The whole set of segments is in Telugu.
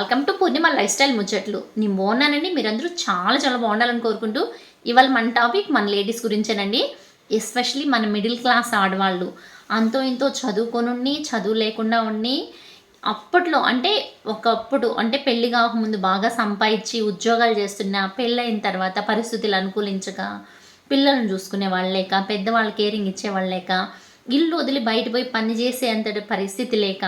Welcome to Purnima lifestyle ముచ్చట్లు. నేను బాగున్నానండి మీరందరూ చాలా చాలా బాగుండాలని కోరుకుంటూ ఇవాళ మన టాపిక్ మన లేడీస్ గురించేనండి. ఎస్పెషలీ మన మిడిల్ క్లాస్ ఆడవాళ్ళు. అంతో ఇంతో చదువుకొని చదువు లేకుండా ఉండి అప్పట్లో అంటే ఒకప్పుడు అంటే పెళ్ళి కాకముందు బాగా సంపాదించి ఉద్యోగాలు చేస్తున్న పెళ్ళైన తర్వాత పరిస్థితులు అనుకూలించక పిల్లలను చూసుకునే వాళ్ళు లేక పెద్దవాళ్ళు కేరింగ్ ఇచ్చేవాళ్ళు లేక ఇల్లు వదిలి బయట పోయి పని చేసే అంతటి పరిస్థితి లేక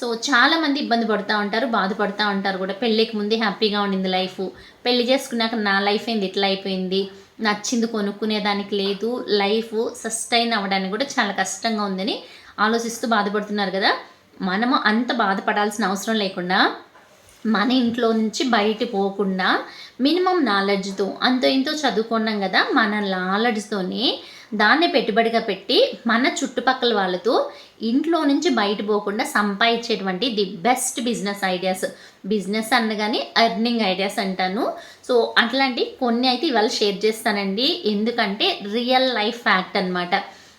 సో చాలామంది ఇబ్బంది పడుతూ ఉంటారు బాధపడుతూ ఉంటారు కూడా. పెళ్ళికి ముందే హ్యాపీగా ఉండింది లైఫ్. పెళ్ళి చేసుకున్నాక నా లైఫ్ ఏంది ఇట్లా అయిపోయింది నచ్చింది కొనుక్కునేదానికి లేదు లైఫ్ సస్టైన్ అవ్వడానికి కూడా చాలా కష్టంగా ఉందని ఆలోచిస్తూ బాధపడుతున్నారు కదా. మనము అంత బాధపడాల్సిన అవసరం లేకుండా మన ఇంట్లో నుంచి బయట పోకుండా మినిమం నాలెడ్జ్తో అంతో ఇంతో చదువుకున్నాం కదా మన నాలెడ్జ్తోనే దాన్ని పెట్టుబడిగా పెట్టి మన చుట్టుపక్కల వాళ్ళతో ఇంట్లో నుంచి బయట పోకుండా సంపాదించేటువంటి the best business ideas. Business అనగానే ఎర్నింగ్ ఐడియాస్ అంటాను. సో అట్లాంటి కొన్ని అయితే ఇవాళ షేర్ చేస్తానండి. ఎందుకంటే రియల్ లైఫ్ ఫ్యాక్ట్ అనమాట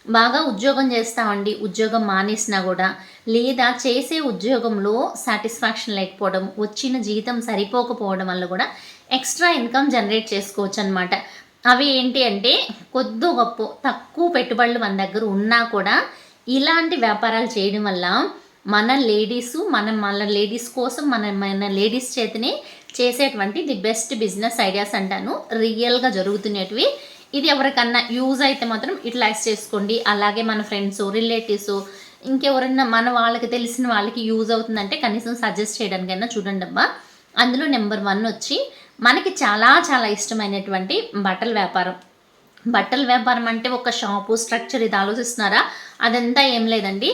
బాగా ఉద్యోగం చేస్తామండి. ఉద్యోగం మానేసినా కూడా. లేదా చేసే ఉద్యోగంలో సాటిస్ఫాక్షన్ లేకపోవడం వచ్చిన జీతం సరిపోకపోవడం వల్ల కూడా ఎక్స్ట్రా ఇన్కమ్ జనరేట్ చేసుకోవచ్చు అనమాట అవి ఏంటి అంటే కొద్ది గొప్ప తక్కువ పెట్టుబడులు మన దగ్గర ఉన్నా కూడా ఇలాంటి వ్యాపారాలు చేయడం వల్ల మన లేడీస్ మనం మన లేడీస్ కోసం మన మన లేడీస్ చేతనే చేసేటువంటి ది బెస్ట్ బిజినెస్ ఐడియాస్ అంటాను. రియల్గా జరుగుతున్నటివి ఇది ఎవరికన్నా యూజ్ అయితే మాత్రం యూటిలైజ్ చేసుకోండి. అలాగే మన ఫ్రెండ్స్ రిలేటివ్స్ ఇంకెవరన్నా మన వాళ్ళకి తెలిసిన వాళ్ళకి యూజ్ అవుతుందంటే కనీసం సజెస్ట్ చేయడానికైనా చూడండి అమ్మా. అందులో నెంబర్ వన్ వచ్చి మనకి చాలా చాలా ఇష్టమైనటువంటి బట్టల వ్యాపారం. బట్టల వ్యాపారం అంటే ఒక షాపు స్ట్రక్చర్ ఇది ఆలోచిస్తున్నారా? అదంతా ఏం లేదండి.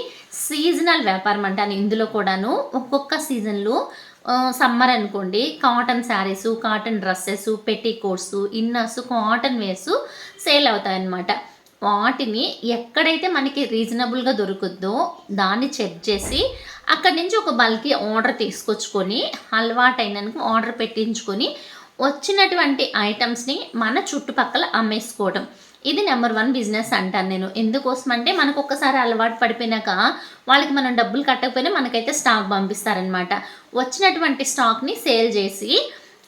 సీజనల్ వ్యాపారం అంటాను. ఇందులో కూడాను ఒక్కొక్క సీజన్లో సమ్మర్ అనుకోండి కాటన్ శారీస్ కాటన్ డ్రెస్సెస్ పెట్టి coats inners cotton wears sale అవుతాయి అన్నమాట వాటిని ఎక్కడైతే మనకి రీజనబుల్గా దొరుకుద్దో దాన్ని చెక్ చేసి అక్కడి నుంచి ఒక బల్కి ఆర్డర్ తీసుకొచ్చుకొని అలవాటైనందుకు ఆర్డర్ పెట్టించుకొని వచ్చినటువంటి ఐటమ్స్ని మన చుట్టుపక్కల అమ్మేసుకోవడం ఇది నెంబర్ వన్ బిజినెస్ అంటాను నేను. ఎందుకోసం అంటే మనకు ఒక్కసారి అలవాటు పడిపోయినాక వాళ్ళకి మనం డబ్బులు కట్టకపోయినా మనకైతే స్టాక్ పంపిస్తారనమాట వచ్చినటువంటి స్టాక్ని సేల్ చేసి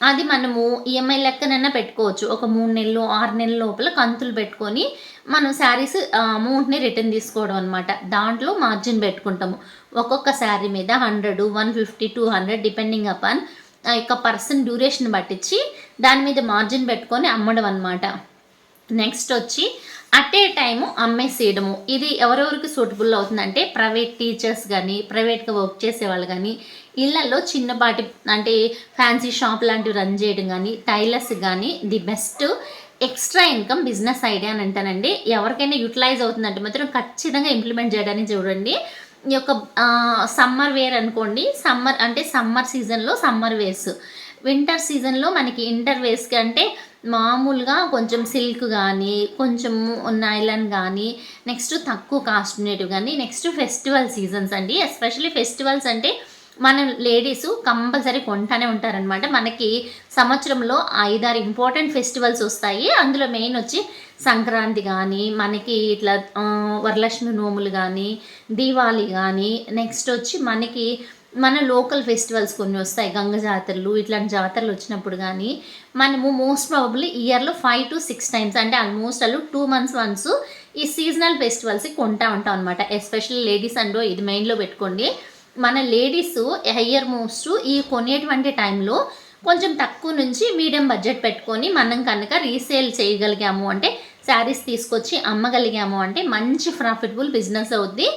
అది మనము ఈఎంఐ లెక్కనైనా పెట్టుకోవచ్చు. ఒక మూడు నెలలు ఆరు నెలల లోపల కంతులు పెట్టుకొని మనం శారీస్ అమౌంట్ని రిటర్న్ తీసుకోవడం అనమాట దాంట్లో మార్జిన్ పెట్టుకుంటాము. ఒక్కొక్క శారీ మీద hundred one fifty two hundred depending upon ఆ యొక్క పర్సన్ డ్యూరేషన్ పట్టించి దాని మీద మార్జిన్ పెట్టుకొని అమ్మడం అనమాట నెక్స్ట్ వచ్చి అట్ ఏ టైము అమ్మేసేయడము ఇది ఎవరెవరికి సూటబుల్ అవుతుందంటే ప్రైవేట్ టీచర్స్ కానీ ప్రైవేట్గా వర్క్ చేసే వాళ్ళు కానీ ఇళ్ళలో చిన్నపాటి అంటే ఫ్యాన్సీ షాప్ లాంటివి రన్ చేయడం కానీ టైలర్స్ కానీ the best extra income business idea అని అంటానండి. ఎవరికైనా యూటిలైజ్ అవుతుందంటే మాత్రం ఖచ్చితంగా ఇంప్లిమెంట్ చేయడానికి చూడండి. ఈ యొక్క సమ్మర్ వేర్ అనుకోండి సమ్మర్ అంటే సమ్మర్ సీజన్లో సమ్మర్ వేర్స్ వింటర్ సీజన్లో మనకి ఇంటర్ వేర్స్కి అంటే మామూలుగా కొంచెం సిల్క్ కానీ కొంచెం నైలన్ కానీ నెక్స్ట్ తక్కువ కాస్ట్ ఉండేటివి కానీ నెక్స్ట్ ఫెస్టివల్ సీజన్స్ అండి. ఎస్పెషల్లీ ఫెస్టివల్స్ అంటే మన లేడీస్ కంపల్సరీ కొంటానే ఉంటారనమాట మనకి సంవత్సరంలో ఐదారు ఇంపార్టెంట్ ఫెస్టివల్స్ వస్తాయి. అందులో మెయిన్ వచ్చి సంక్రాంతి కానీ మనకి ఇట్లా వరలక్ష్మి నోములు కానీ దీవాళి కానీ నెక్స్ట్ వచ్చి మనకి మన లోకల్ ఫెస్టివల్స్ కొన్ని వస్తాయి గంగ జాతరలు ఇట్లాంటి జాతరలు వచ్చినప్పుడు కానీ మనము మోస్ట్ ప్రాబబ్లీ ఇయర్లో ఫైవ్ టు సిక్స్ టైమ్స్ అంటే ఆల్మోస్ట్ అల్లు టూ మంత్స్ వన్స్ ఈ సీజనల్ ఫెస్టివల్స్ కొంటా ఉంటాం అనమాట ఎస్పెషల్లీ లేడీస్ అండ్ ఇది మెయిన్లో పెట్టుకోండి. మన లేడీస్ హయ్యర్ మోస్ట్ ఈ కొనేటువంటి టైంలో కొంచెం తక్కువ నుంచి మీడియం బడ్జెట్ పెట్టుకొని మనం కనుక రీసేల్ చేయగలిగాము అంటే శారీస్ తీసుకొచ్చి అమ్మగలిగాము అంటే మంచి ప్రాఫిటబుల్ బిజినెస్ అవుద్ది.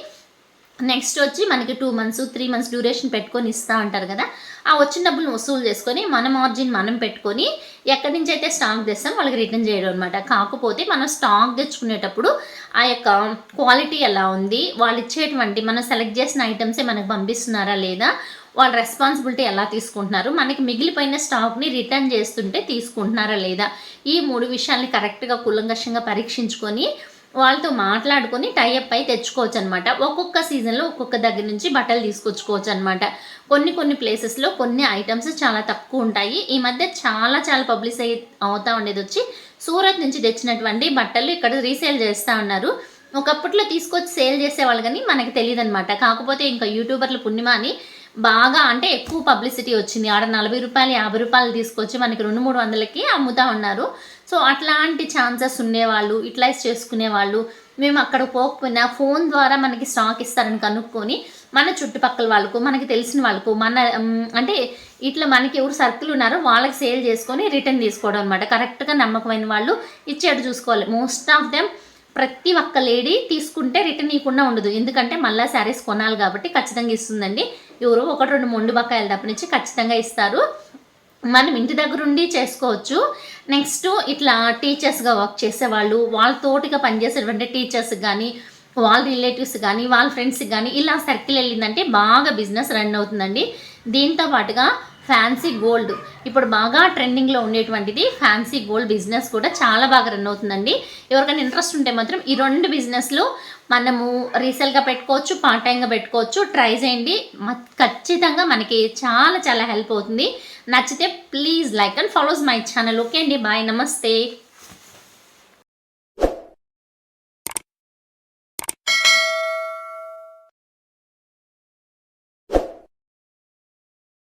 నెక్స్ట్ వచ్చి మనకి two months three months duration పెట్టుకొని ఇస్తా ఉంటారు కదా ఆ వచ్చిన డబ్బులు వసూలు చేసుకొని మన మార్జిన్ మనం పెట్టుకొని ఎక్కడి నుంచి అయితే స్టాక్ తెస్తాం వాళ్ళకి రిటర్న్ చేయడం అనమాట కాకపోతే మనం స్టాక్ తెచ్చుకునేటప్పుడు ఆ యొక్క క్వాలిటీ ఎలా ఉంది వాళ్ళు ఇచ్చేటువంటి మనం సెలెక్ట్ చేసిన ఐటమ్సే మనకు పంపిస్తున్నారా లేదా వాళ్ళ రెస్పాన్సిబిలిటీ ఎలా తీసుకుంటున్నారు మనకి మిగిలిపోయిన స్టాక్ని రిటర్న్ చేస్తుంటే తీసుకుంటున్నారా లేదా ఈ మూడు విషయాల్ని కరెక్ట్గా కులంకషంగా పరీక్షించుకొని వాళ్ళతో మాట్లాడుకొని టైఅప్ అయి తెచ్చుకోవచ్చు అనమాట ఒక్కొక్క సీజన్లో ఒక్కొక్క దగ్గర నుంచి బట్టలు తీసుకొచ్చుకోవచ్చు అనమాట కొన్ని కొన్ని ప్లేసెస్లో కొన్ని ఐటమ్స్ చాలా తక్కువ ఉంటాయి. ఈ మధ్య చాలా చాలా పబ్లిస్ అయి అవుతా ఉండేది వచ్చి సూరత్ నుంచి తెచ్చినటువంటి బట్టలు ఇక్కడ రీసేల్ చేస్తూ ఉన్నారు. ఒకప్పట్లో తీసుకొచ్చి సేల్ చేసేవాళ్ళు కానీ మనకి తెలియదు అనమాట కాకపోతే ఇంకా యూట్యూబర్లు పుణ్యమ అని బాగా అంటే ఎక్కువ పబ్లిసిటీ వచ్చింది. ఆడ నలభై రూపాయలు యాభై రూపాయలు తీసుకొచ్చి మనకి రెండు మూడు వందలకి అమ్ముతా ఉన్నారు. సో అట్లాంటి ఛాన్సెస్ ఉండేవాళ్ళు యూటిలైజ్ చేసుకునే వాళ్ళు మేము అక్కడ పోకపోయినా ఫోన్ ద్వారా మనకి స్టాక్ ఇస్తారని కనుక్కొని మన చుట్టుపక్కల వాళ్ళకు మనకి తెలిసిన వాళ్ళకు మన అంటే ఇట్లా మనకి ఎవరు సర్కిల్ ఉన్నారో వాళ్ళకి సేల్ చేసుకొని రిటర్న్ తీసుకోవడం అనమాట కరెక్ట్గా నమ్మకమైన వాళ్ళు ఇచ్చేట్టు చూసుకోవాలి. మోస్ట్ ఆఫ్ దెమ్ ప్రతి ఒక్క లేడీ తీసుకుంటే రిటర్న్ ఇవ్వకుండా ఉండదు. ఎందుకంటే మళ్ళీ శారీస్ కొనాలి కాబట్టి ఖచ్చితంగా ఇస్తుందండి. ఎవరో ఒకటి రెండు మొండు బకాయిలు తప్పనించి ఖచ్చితంగా ఇస్తారు. మనం ఇంటి దగ్గర ఉండి చేసుకోవచ్చు. నెక్స్ట్ ఇట్లా టీచర్స్గా వర్క్ చేసేవాళ్ళు వాళ్ళ తోటిగా పనిచేసేటువంటి టీచర్స్ కానీ వాళ్ళ రిలేటివ్స్ కానీ వాళ్ళ ఫ్రెండ్స్కి కానీ ఇలా సర్కిల్ వెళ్ళిందంటే బాగా బిజినెస్ రన్ అవుతుందండి. దీంతో పాటుగా ఫ్యాన్సీ గోల్డ్ ఇప్పుడు బాగా ట్రెండింగ్లో ఉండేటువంటిది ఫ్యాన్సీ గోల్డ్ బిజినెస్ కూడా చాలా బాగా రన్ అవుతుందండి. ఎవరికైనా ఇంట్రెస్ట్ ఉంటే మాత్రం ఈ రెండు బిజినెస్లు మనము రీసేల్గా పెట్టుకోవచ్చు పార్ట్ టైంగా పెట్టుకోవచ్చు ట్రై చేయండి. మ- ఖచ్చితంగా మనకి చాలా చాలా హెల్ప్ అవుతుంది. నచ్చితే please like and follows my channel. Okay అండి బాయ్ నమస్తే.